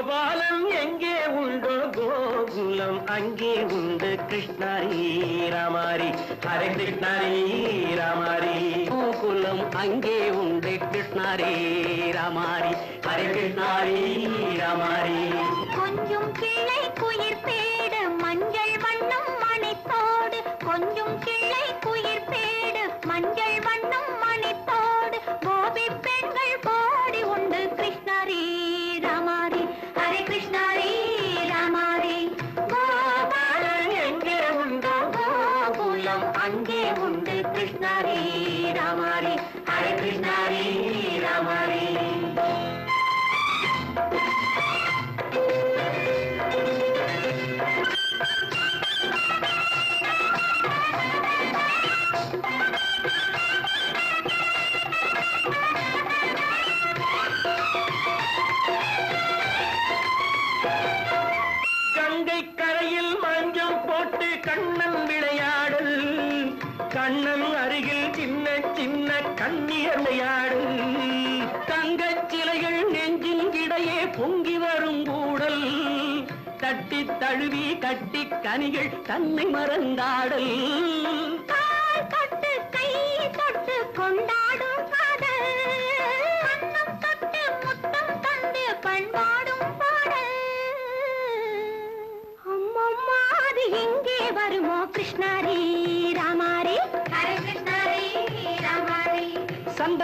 கோபாலம் எங்கே உண்டோ? கோகுலம் அங்கே உண்டு. கிருஷ்ணாரி ராமாரி. ஹரே கிருஷ்ணாரி ராமாரி. கோகுலம் அங்கே உண்டு. கிருஷ்ணாரே ராமாரி. ஹரே கிருஷ்ணாரி ராமாரி. அங்கே உண்டு கிருஷ்ணாரி ராமாரி. ஹரே கிருஷ்ணாரி. கண்ணன் அருகில் சின்ன சின்ன கண்ணீர் விளையாடல் தங்கச் சிலைகள் நெஞ்சின் இடையே பொங்கி வரும் கூடல். தட்டி தழுவி கட்டி கனிகள் தன்னை மறந்தாடல். கால் கை தொட்டு கொண்டாடும் தொட்டு முத்தம் தந்து பண்பாடும் பாடல். அம்மம்மா அது எங்கே வருமோ கிருஷ்ணாரே?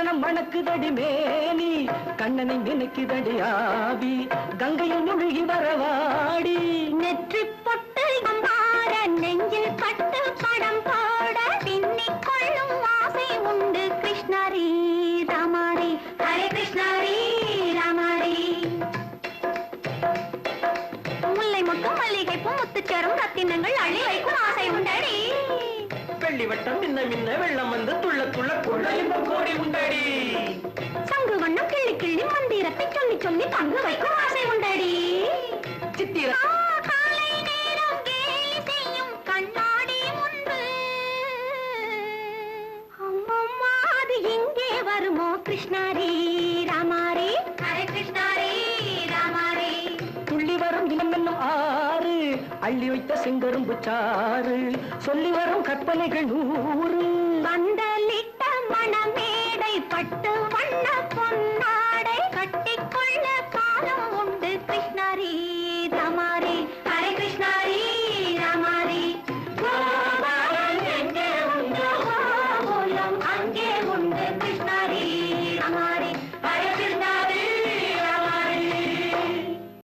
சந்தனம் மணக்குதடி மேனி கண்ணனை நினைக்குதடி ஆவி கங்கையில் முழுகி வரவாடி. நெற்றி பொட்டு அம்பார நெஞ்சில் பட்டு படம் போட பின்னிக் கொள்ளும் ஆசை உண்டு கிருஷ்ணாரி ராமாரி. ஹரே கிருஷ்ணாரி ராமாரி. முல்லை மொட்டும் மல்லிகை பூ முத்துச்சரம் ரத்தினங்கள் அள்ளி வைக்கும் ஆசை உண்டடி. வெள்ளி வட்டம் மின்ன மின்ன வெள்ளம் வந்து துள்ள துள்ள கொள்ள எங்கே வருமோ கிருஷ்ணாரி ராமாரி? ஹரே கிருஷ்ணாரி ராமாரி. துள்ளி வரும் இளமென்னும் ஆறு அள்ளி வைத்த செங்கரும்பு சாறு. சொல்லி வரும் கற்பனைகள் நூறு.